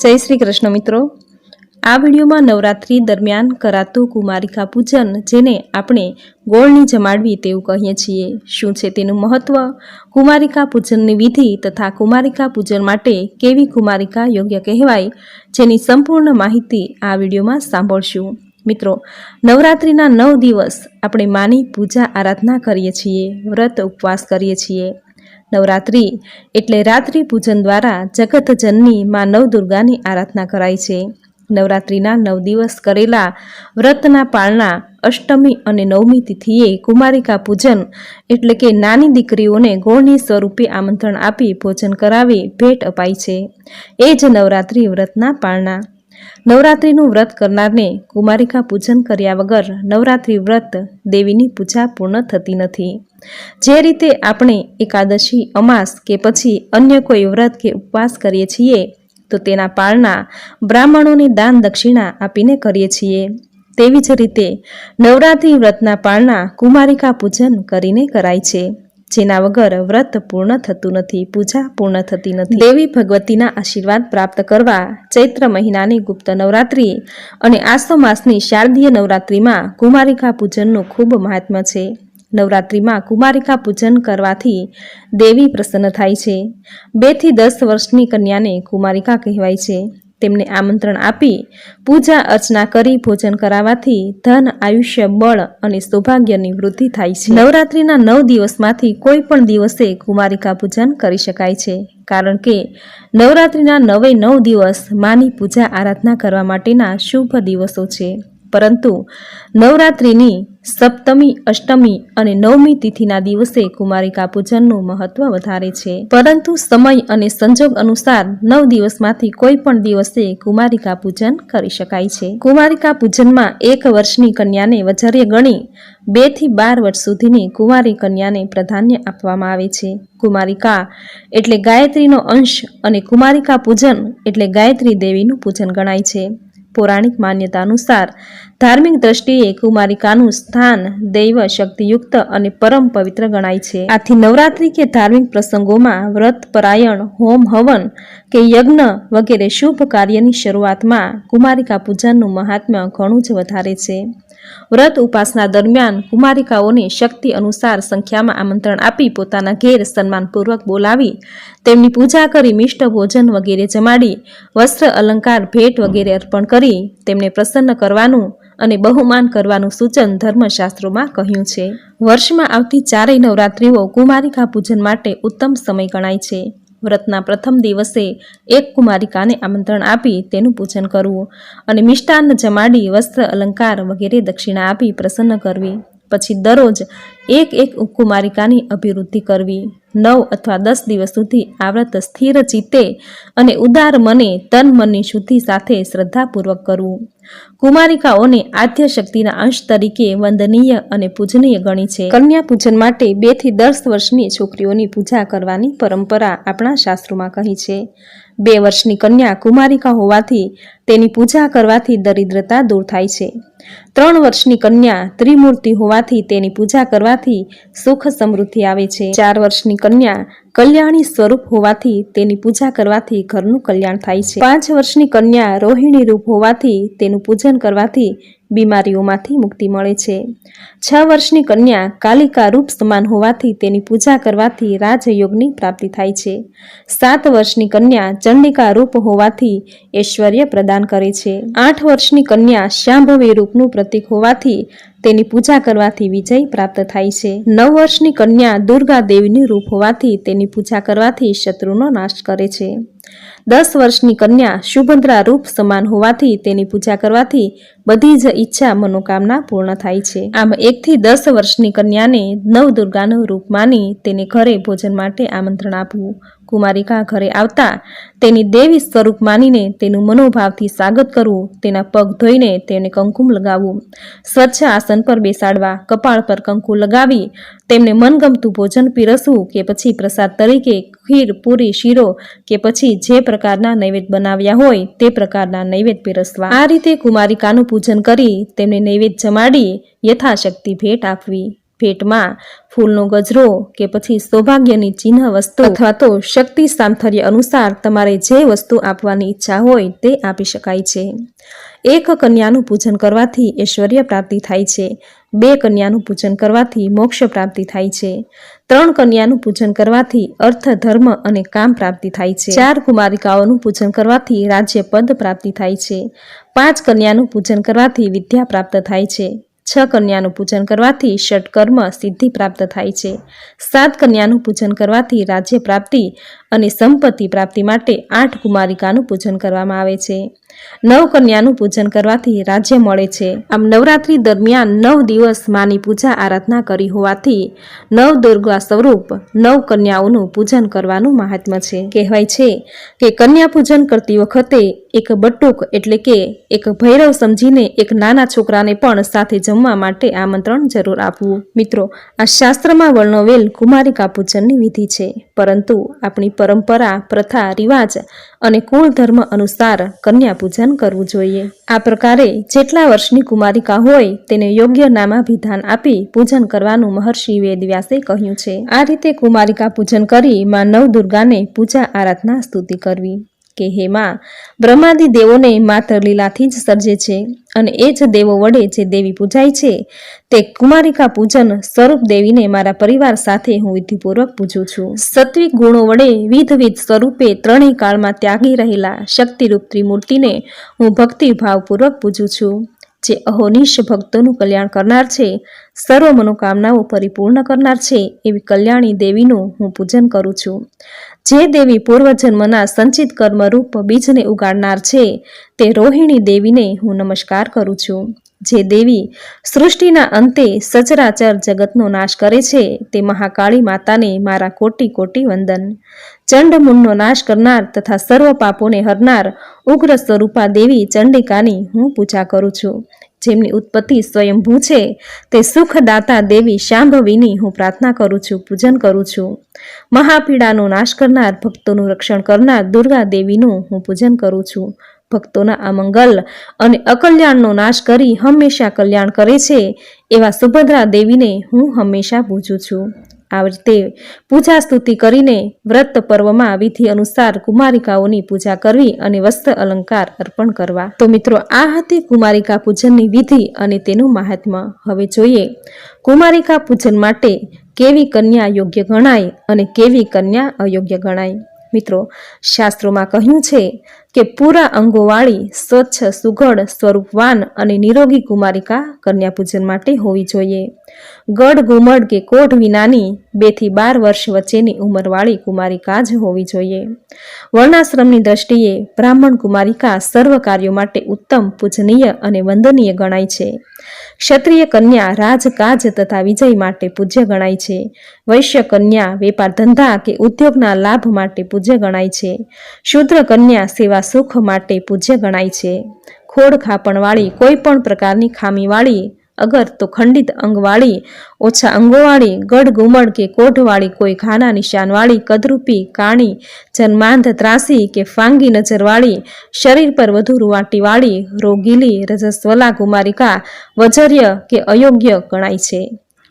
જય શ્રી કૃષ્ણ મિત્રો. આ વિડીયોમાં નવરાત્રી દરમિયાન કરાતું કુમારિકા પૂજન, જેને આપણે ગોળની જમાડવી તેવું કહીએ છીએ. શું છે તેનું મહત્વ? કુમારિકા પૂજનની વિધિ તથા કુમારિકા પૂજન માટે કેવી કુમારિકા યોગ્ય કહેવાય, જેની સંપૂર્ણ માહિતી આ વિડીયોમાં સાંભળશું. મિત્રો, નવરાત્રિના નવ દિવસ આપણે માની પૂજા આરાધના કરીએ છીએ, વ્રત ઉપવાસ કરીએ છીએ. નવરાત્રિ એટલે રાત્રિ પૂજન દ્વારા જગતજનની માં નવદુર્ગાની આરાધના કરાય છે. નવરાત્રિના નવ દિવસ કરેલા વ્રતના પાળના અષ્ટમી અને નવમી તિથિએ કુમારિકા પૂજન એટલે કે નાની દીકરીઓને ગોળની સ્વરૂપે આમંત્રણ આપી ભોજન કરાવી ભેટ અપાય છે. એ જ નવરાત્રિ વ્રતના પાળના નવરાત્રિનું વ્રત કરનારને કુમારિકા પૂજન કર્યા વગર નવરાત્રિ વ્રત દેવીની પૂજા પૂર્ણ થતી નથી. જે રીતે આપણે એકાદશી, અમાસ કે પછી અન્ય કોઈ વ્રત કે ઉપવાસ કરીએ છીએ, તો તેના પાળના બ્રાહ્મણોને દાન દક્ષિણા આપીને કરીએ છીએ. તેવી જ રીતે નવરાત્રિ વ્રતના પાળના કુમારિકા પૂજન કરીને કરાય છે. જેના વગર વ્રત પૂર્ણ થતું નથી, પૂજા પૂર્ણ થતી નથી. દેવી ભગવતીના આશીર્વાદ પ્રાપ્ત કરવા ચૈત્ર મહિનાની ગુપ્ત નવરાત્રિ અને આસો માસની શારદીય નવરાત્રિમાં કુમારિકા પૂજનનું ખૂબ મહાત્મ્ય છે. નવરાત્રિમાં કુમારિકા પૂજન કરવાથી દેવી પ્રસન્ન થાય છે. બેથી દસ વર્ષની કન્યાને કુમારિકા કહેવાય છે. તેમને આમંત્રણ આપી પૂજા અર્ચના કરી ભોજન કરાવવાથી ધન, આયુષ્ય, બળ અને સૌભાગ્યની વૃદ્ધિ થાય છે. નવરાત્રિના નવ દિવસમાંથી કોઈ પણ દિવસે કુમારિકા પૂજન કરી શકાય છે, કારણ કે નવરાત્રિના નવે નવ દિવસ માની પૂજા આરાધના કરવા માટેના શુભ દિવસો છે. પરંતુ નવરાત્રિની સપ્તમી, અષ્ટમી અને નવમી તિથિના દિવસે કુમારિકા પૂજનનું મહત્વ વધારે છે. પરંતુ સમય અને સંજોગ અનુસાર નવ દિવસમાંથી કોઈ પણ દિવસે કુમારિકા પૂજન કરી શકાય છે. કુમારિકા પૂજનમાં એક વર્ષની કન્યાને વજર્ય ગણી બેથી બાર વર્ષ સુધીની કુંવારી કન્યાને પ્રાધાન્ય આપવામાં આવે છે. કુમારિકા એટલે ગાયત્રીનો અંશ અને કુમારિકા પૂજન એટલે ગાયત્રી દેવીનું પૂજન ગણાય છે. પૌરાણિક માન્યતા અનુસાર ધાર્મિક દ્રષ્ટિએ કુમારિકાનું સ્થાન દૈવ શક્તિયુક્ત અને પરમ પવિત્ર ગણાય છે. આથી નવરાત્રિ કે ધાર્મિક પ્રસંગોમાં વ્રત, પરાયણ, હોમ, હવન કે યજ્ઞ વગેરે શુભ કાર્યની શરૂઆતમાં કુમારિકા પૂજનનું મહાત્મ્ય ઘણું જ વધારે છે. વ્રત ઉપાસના દરમિયાન કુમારિકાઓને શક્તિ અનુસાર સંખ્યામાં આમંત્રણ આપી પોતાના ઘેર સન્માનપૂર્વક બોલાવી, તેમની પૂજા કરી મિષ્ટ ભોજન વગેરે જમાડી, વસ્ત્ર અલંકાર, ભેટ વગેરે અર્પણ કરી તેમને પ્રસન્ન કરવાનું અને બહુમાન કરવાનું સૂચન ધર્મશાસ્ત્રોમાં કહ્યું છે. વર્ષમાં આવતી ચારેય નવરાત્રિઓ કુમારિકા પૂજન માટે ઉત્તમ સમય ગણાય છે. વ્રતના પ્રથમ દિવસે એક કુમારિકાને આમંત્રણ આપી તેનું પૂજન કરવું અને મિષ્ટાન્ન જમાડી વસ્ત્ર અલંકાર વગેરે દક્ષિણા આપી પ્રસન્ન કરવી. પછી દરરોજ એક એક કુમારિકાની અભિવૃદ્ધિ કરવી, નવ અથવા દસ દિવસ સુધી આ વ્રત સ્થિર ચિત્તે અને ઉદાર મને, તન મનની શુદ્ધિ સાથે શ્રદ્ધાપૂર્વક કરવું. કુમારિકાઓને આદ્ય શક્તિના અંશ તરીકે વંદનીય અને પૂજનીય ગણી છે. કન્યા પૂજન માટે બેથી દસ વર્ષની છોકરીઓની પૂજા કરવાની પરંપરા આપણા શાસ્ત્રોમાં કહી છે. બે વર્ષની કન્યા કુમારિકા હોવાથી તેની પૂજા કરવાથી દરિદ્રતા દૂર થાય છે. ત્રણ વર્ષની કન્યા ત્રિમૂર્તિ હોવાથી તેની પૂજા કરવાથી સુખ સમૃદ્ધિ આવે છે. ચાર વર્ષની કન્યા કલ્યાણી સ્વરૂપ હોવાથી તેની પૂજા કરવાથી ઘરનું કલ્યાણ થાય છે. પાંચ વર્ષની કન્યા રોહિણી રૂપ હોવાથી તેનું પૂજન કરવાથી બીમારીઓમાંથી મુક્તિ મળે છે. છ વર્ષની કન્યા કાલિકા રૂપ સમાન હોવાથી તેની પૂજા કરવાથી રાજયોગની પ્રાપ્તિ થાય છે. સાત વર્ષની કન્યા ચંડિકા રૂપ હોવાથી ઐશ્વર્ય પ્રદાન કરે છે. આઠ વર્ષની કન્યા શ્યાંભવી રૂપનું પ્રતીક હોવાથી તેની પૂજા કરવાથી વિજય પ્રાપ્ત થાય છે. નવ વર્ષની કન્યા દુર્ગા દેવીની રૂપ હોવાથી તેની પૂજા કરવાથી શત્રુનો નાશ કરે છે. દસ વર્ષની કન્યા સુભદ્રા રૂપ સમાન હોવાથી તેની પૂજા કરવાથી બધી જ ઈચ્છા મનોકામના પૂર્ણ થાય છે. આમ એકથી દસ વર્ષની કન્યાને નવ દુર્ગાનું રૂપ માની તેને ઘરે ભોજન માટે આમંત્રણ આપવું. કુમારિકા ઘરે આવતા તેની દેવી સ્વરૂપ માનીને તેનું મનોભાવથી સ્વાગત કરવું, તેના પગ ધોઈને તેને કંકુમ લગાવવું, સ્વચ્છ આસન પર બેસાડવા, કપાળ પર કંકુ લગાવી, તેમને મનગમતું ભોજન પીરસવું કે પછી પ્રસાદ તરીકે ખીર, પૂરી, શીરો કે પછી જે પ્રકારના નૈવેદ્ય બનાવ્યા હોય તે પ્રકારના નૈવેદ્ય પીરસવા. આ રીતે કુમારિકાનું પૂજન કરી તેમને નૈવેદ્ય જમાડી યથાશક્તિ ભેટ આપવી. ભેટમાં ફૂલનો ગજરો કે પછી સૌભાગ્યની ચિહ્ન વસ્તુ અથવા તો શક્તિ સામથર્ય અનુસાર તમારે જે વસ્તુ આપવાની ઈચ્છા હોય તે આપી શકાય છે. એક કન્યાનું પૂજન કરવાથી ઐશ્વર્ય પ્રાપ્તિ થાય છે. બે કન્યાનું પૂજન કરવાથી મોક્ષ પ્રાપ્તિ થાય છે. ત્રણ કન્યાનું પૂજન કરવાથી અર્થ, ધર્મ અને કામ પ્રાપ્તિ થાય છે. ચાર કુમારિકાઓનું પૂજન કરવાથી રાજ્ય પદ પ્રાપ્તિ થાય છે. પાંચ કન્યાનું પૂજન કરવાથી વિદ્યા પ્રાપ્ત થાય છે. છ કન્યાનું પૂજન કરવાથી ષટકર્મ સિદ્ધિ પ્રાપ્ત થાય છે. સાત કન્યાનું પૂજન કરવાથી રાજ્ય પ્રાપ્તિ અને સંપત્તિ પ્રાપ્તિ માટે આઠ કુમારિકાનું પૂજન કરવામાં આવે છે. નવ કન્યાનું પૂજન કરવાથી રાજ્ય મળે છે. આમ નવરાત્રી દરમિયાન નવ દિવસ માની પૂજા આરાધના કરી હોવાથી નવ દુર્ગા સ્વરૂપ નવ કન્યાઓનું પૂજન કરવાનું મહાત્મ્ય છે. કહેવાય છે કે કન્યા પૂજન કરતી વખતે એક બટુક એટલે કે એક ભૈરવ સમજીને એક નાના છોકરાને પણ સાથે જમવા માટે આમંત્રણ જરૂર આપવું. મિત્રો, આ શાસ્ત્રમાં વર્ણવેલ કુમારિકા પૂજનની વિધિ છે, પરંતુ આપણી પરંપરા, પ્રથા, રિવાજ અને કુળ ધર્મ અનુસાર કન્યા પૂજન કરવું જોઈએ. આ પ્રકારે જેટલા વર્ષની કુમારિકા હોય તેને યોગ્ય નામાભિધાન આપી પૂજન કરવાનું મહર્ષિ વેદવ્યાસે કહ્યું છે. આ રીતે કુમારિકા પૂજન કરી માં નવ દુર્ગાને પૂજા આરાધના સ્તુતિ કરવી. કે હે માં, બ્રહ્માદિ દેવોને માત્ર લીલાથી જ સર્જે છે અને એ જ દેવો વડે જે દેવી પૂજાય છે, તે કુમારિકા પૂજન સ્વરૂપ દેવીને મારા પરિવાર સાથે હું વિધિપૂર્વક પૂજું છું. સત્વિક ગુણો વડે વિધવિધ સ્વરૂપે ત્રણેય કાળમાં ત્યાગી રહેલા શક્તિરૂપ ત્રિમૂર્તિને હું ભક્તિભાવપૂર્વક પૂજું છું. જે અહોનિશ ભક્તોનું કલ્યાણ કરનાર છે, સર્વ મનોકામનાઓ પરિપૂર્ણ કરનાર છે, એવી કલ્યાણી દેવીનું હું પૂજન કરું છું. જે દેવી પૂર્વજન્મના સંચિત કર્મરૂપ બીજને ઉગાડનાર છે, તે રોહિણી દેવીને હું નમસ્કાર કરું છું. જે દેવી સૃષ્ટિના અંતે સચરાચર જગતનો નાશ કરે છે તે મહાકાળી માતાને મારા કોટી કોટી વંદન. ચંડમુંડનો નાશ કરનાર તથા સર્વ પાપોને હરનાર ઉગ્ર સ્વરૂપા દેવી ચંડિકાની હું પૂજા કરું છું. જેમની ઉત્પત્તિ સ્વયંભૂ છે તે સુખદાતા દેવી શાંભવીની હું પ્રાર્થના કરું છું, પૂજન કરું છું. મહાપીડાનો નાશ કરનાર ભક્તોનું રક્ષણ કરનાર દુર્ગા દેવીનું હું પૂજન કરું છું. ભક્તોના અમંગલ અને અકલ્યાણનો નાશ કરી હંમેશા કલ્યાણ કરે છે, એવા સુભદ્રા દેવીને હું હંમેશા પૂજું છું. આ રીતે પૂજા સ્તુતિ કરીને વ્રત પર્વમાં વિધિ અનુસાર કુમારિકાઓની પૂજા કરવી અને વસ્ત્ર અલંકાર અર્પણ કરવા. તો મિત્રો, આ હતી કુમારિકા પૂજનની વિધિ અને તેનું મહાત્મ્ય હવે જોઈએ, કુમારિકા પૂજન માટે કેવી કન્યા યોગ્ય ગણાય અને કેવી કન્યા અયોગ્ય ગણાય? મિત્રો, શાસ્ત્રોમાં કહ્યું છે કે પૂરા અંગોવાળી, સ્વચ્છ, સુઘડ, સ્વરૂપવાન અને નિરોગી કુમારિકા કન્યાપૂજન માટે હોવી જોઈએ. ગઢ ઘુમડ કે કોઢ વિનાની બેથી બાર વર્ષ વચ્ચેની ઉંમરવાળી કુમારિકા જ હોવી જોઈએ. વર્ણાશ્રમની દ્રષ્ટિએ બ્રાહ્મણ કુમારિકા સર્વ કાર્યો માટે ઉત્તમ, પૂજનીય અને વંદનીય ગણાય છે. ક્ષત્રિય કન્યા રાજકાજ તથા વિજય માટે પૂજ્ય ગણાય છે. વૈશ્ય કન્યા વેપાર ધંધા કે ઉદ્યોગના લાભ માટે પૂજ્ય ગણાય છે. શુદ્ર કન્યા સેવા સુખ માટે પૂજ્ય ગણાય છે. ખોડ ખાપણવાળી કોઈ પણ પ્રકારની ખામીવાળી, અગર તો ખંડિત અંગવાળી, ઓછા અંગોવાળી, ગઢ ગુમડ કે કોઢવાળી કોઈ ઘાના નિશાનવાળી, કદરૂપી, કાણી, જન્માંધ ત્રાસી કે ફાંગી નજરવાળી, શરીર પર વધુ રૂવાટીવાળી, રોગીલી, રજસ્વલા કુમારિકા વજર્ય કે અયોગ્ય ગણાય છે.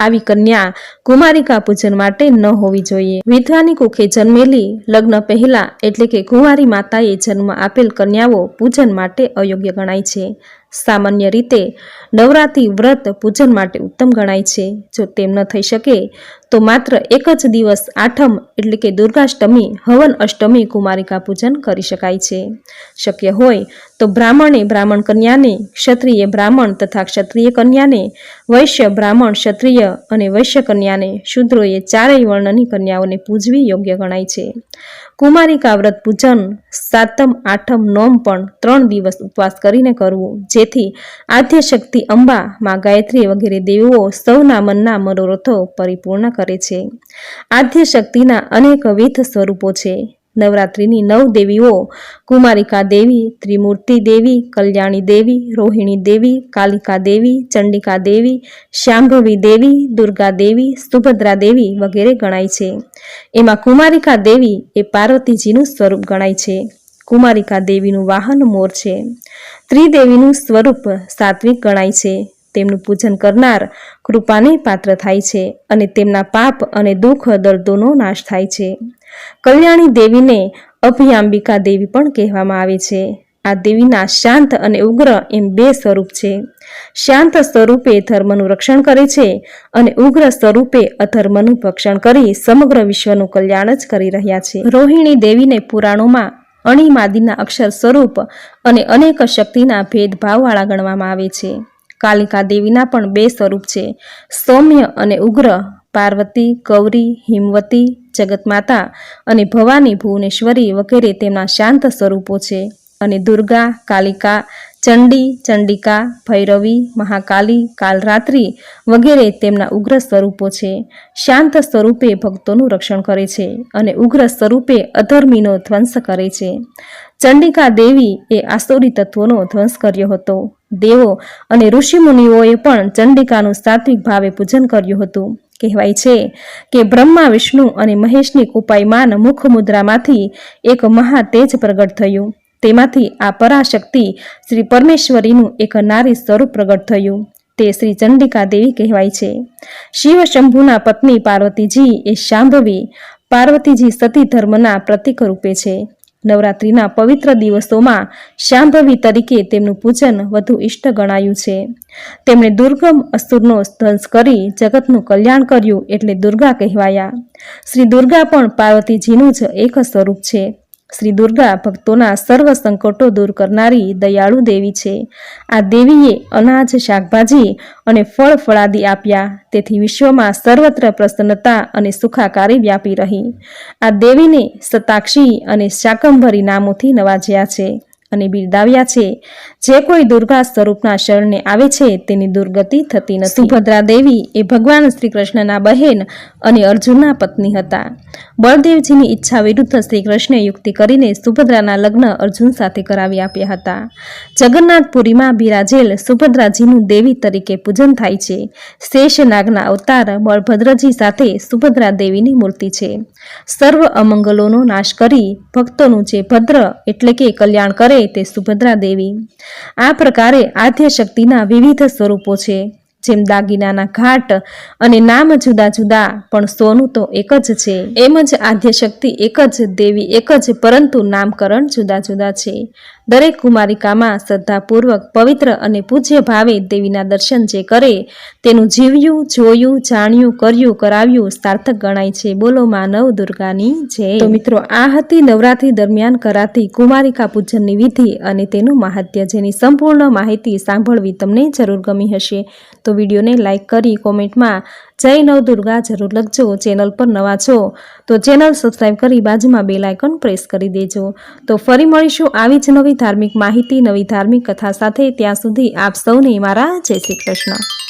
આવી કન્યા કુમારિકા પૂજન માટે ન હોવી જોઈએ. વિધવાની કુખે જન્મેલી લગ્ન પહેલા એટલે કે કુંવારી માતાએ જન્મ આપેલ કન્યાઓ પૂજન માટે અયોગ્ય ગણાય છે. સામાન્ય રીતે નવરાત્રિ વ્રત પૂજન માટે ઉત્તમ ગણાય છે. જો તેમ ન થઈ શકે તો માત્ર એક જ દિવસ આઠમ એટલે કે દુર્ગાષ્ટમી, હવન અષ્ટમી કુમારિકા પૂજન કરી શકાય છે. શક્ય હોય તો બ્રાહ્મણે બ્રાહ્મણ કન્યાને, ક્ષત્રિય બ્રાહ્મણ તથા ક્ષત્રિય કન્યાને, વૈશ્ય બ્રાહ્મણ ક્ષત્રિય અને વૈશ્ય કન્યાને, શૂદ્રોએ ચારેય વર્ણની કન્યાઓને પૂજવી યોગ્ય ગણાય છે. કુમારિકા વ્રત પૂજન સાતમ, આઠમ, નોમ પણ ત્રણ દિવસ ઉપવાસ કરીને કરવું, જેથી આદ્યશક્તિ અંબા, માં ગાયત્રી વગેરે દેવીઓ સૌના મનના મનોરથો પરિપૂર્ણ કરે. છે. આદ્ય શક્તિના અનેકવિધ સ્વરૂપો છે. નવરાત્રિની નવ દેવીઓ, કુમારિકા દેવી, ત્રિમૂર્તિ દેવી, કલ્યાણી દેવી, રોહિણી દેવી, કાલિકા દેવી, ચંડિકા દેવી, શાંભવી દેવી, દુર્ગા દેવી, સુભદ્રા દેવી વગેરે ગણાય છે. એમાં કુમારિકા દેવી એ પાર્વતીજીનું સ્વરૂપ ગણાય છે. કુમારિકા દેવીનું વાહન મોર છે. ત્રિદેવીનું સ્વરૂપ સાત્વિક ગણાય છે. તેમનું પૂજન કરનાર કૃપાને પાત્ર થાય છે અને તેમના પાપ અને દુઃખ દર્દોનો નાશ થાય છે. કલ્યાણી દેવીને અભિયાંબિકા દેવી પણ કહેવામાં આવે છે. આ દેવીના શાંત અને ઉગ્ર એમ બે સ્વરૂપ છે. શાંત સ્વરૂપે ધર્મનું રક્ષણ કરે છે અને ઉગ્ર સ્વરૂપે અધર્મનું ભક્ષણ કરી સમગ્ર વિશ્વનું કલ્યાણ જ કરી રહ્યા છે. રોહિણી દેવીને પુરાણોમાં અણીમાદીના અક્ષર સ્વરૂપ અને અનેક શક્તિના ભેદભાવવાળા ગણવામાં આવે છે. કાલિકા દેવીના પણ બે સ્વરૂપ છે. સૌમ્ય અને ઉગ્ર, પાર્વતી કૌરી હિમવતી, જગતમાતા અને ભવાની ભુવનેશ્વરી વગેરે તેમના શાંત સ્વરૂપો છે. અને દુર્ગા, કાલિકા, ચંડી, ચંડિકા, ભૈરવી, મહાકાલી, કાલરાત્રિ વગેરે તેમના ઉગ્ર સ્વરૂપો છે. શાંત સ્વરૂપે ભક્તોનું રક્ષણ કરે છે અને ઉગ્ર સ્વરૂપે અધર્મીનો ધ્વંસ કરે છે. ચંડિકા દેવી એ આસુરી તત્વોનો ધ્વંસ કર્યો હતો. દેવો અને ઋષિમુનિઓએ પણ ચંડિકાનું સાત્વિક ભાવે પૂજન કર્યું હતું. કહેવાય છે કે બ્રહ્મા, વિષ્ણુ અને મહેશની કુપાઈમાન મુખ મુદ્રામાંથી એક મહા તેજ પ્રગટ થયું. તેમાંથી આ પરાશક્તિ શ્રી પરમેશ્વરીનું એક નારી સ્વરૂપ પ્રગટ થયું. તે શ્રી ચંડિકા દેવી કહેવાય છે. શિવ શંભુના પત્ની પાર્વતીજી એ શાંભવી પાર્વતીજી સતી ધર્મના પ્રતિક રૂપે છે. નવરાત્રિના પવિત્ર દિવસોમાં શાંભવી તરીકે તેમનું પૂજન વધુ ઇષ્ટ ગણાયું છે. તેમણે દુર્ગમ અસુરનો ધ્વંસ કરી જગતનું કલ્યાણ કર્યું એટલે દુર્ગા કહેવાયા. શ્રી દુર્ગા પણ પાર્વતીજીનું જ એક સ્વરૂપ છે. શ્રી દુર્ગા ભક્તોના સર્વ સંકટો દૂર કરનારી દયાળુ દેવી છે. આ દેવીએ અનાજ, શાકભાજી અને ફળ ફળાદી આપ્યા. તેથી વિશ્વમાં સર્વત્ર પ્રસન્નતા અને સુખાકારી વ્યાપી રહી. આ દેવીને સતાક્ષી અને શાકંભરી નામોથી નવાજ્યા છે અને બિરદાવ્યા છે. જે કોઈ દુર્ગા સ્વરૂપના શરણે આવે છે, તેની દુર્ગતિ થતી નથી. સુભદ્રા દેવી એ ભગવાન શ્રી બહેન અને અર્જુનના પત્ની હતા. બળદેવજીની ઈચ્છા વિરુદ્ધ શ્રી યુક્તિ કરીને સુભદ્રાના લગ્ન અર્જુન સાથે કરાવી આપ્યા હતા. જગન્નાથપુરીમાં બિરાજેલ સુભદ્રાજીનું દેવી તરીકે પૂજન થાય છે. શેષ નાગના અવતાર બળભદ્રજી સાથે સુભદ્રા દેવીની મૂર્તિ છે. સર્વ અમંગલોનો નાશ કરી ભક્તોનું જે ભદ્ર એટલે કે કલ્યાણ કરે તે સુભદ્રા દેવી આ પ્રકારે આદ્યશક્તિના વિવિધ સ્વરૂપો છે, જેમ દાગીનાના ઘાટ અને નામ જુદા જુદા, પણ સોનું તો એક જ છે. એમ જ આદ્યશક્તિ એક જ, દેવી એક જ, પરંતુ નામકરણ જુદા જુદા છે. દરેક કુમારિકામાં શ્રદ્ધાપૂર્વક, પવિત્ર અને પૂજ્ય ભાવે દેવીના દર્શન જે કરે, તેનું જીવ્યું, જોયું, જાણ્યું, કર્યું, કરાવ્યું સાર્થક ગણાય છે. બોલો માનવ દુર્ગાની જય. તો મિત્રો, આ હતી નવરાત્રી દરમિયાન કરાતી કુમારિકા પૂજનની વિધિ અને તેનું મહાત્ય, જેની સંપૂર્ણ માહિતી સાંભળવી તમને જરૂર ગમી હશે. તો વિડીયોને લાઇક કરી, કોમેન્ટમાં જય નવ દુર્ગા, જરૂર લખજો. ચેનલ પર નવા છો તો ચેનલ સબસ્ક્રાઈબ કરી બાજુમાં બેલ આઇકન પ્રેસ કરી દેજો. તો ફરી મળીશું આવી જ નવી ધાર્મિક માહિતી, નવી ધાર્મિક કથા સાથે. ત્યાં સુધી આપ સૌને મારા જય શ્રી કૃષ્ણ.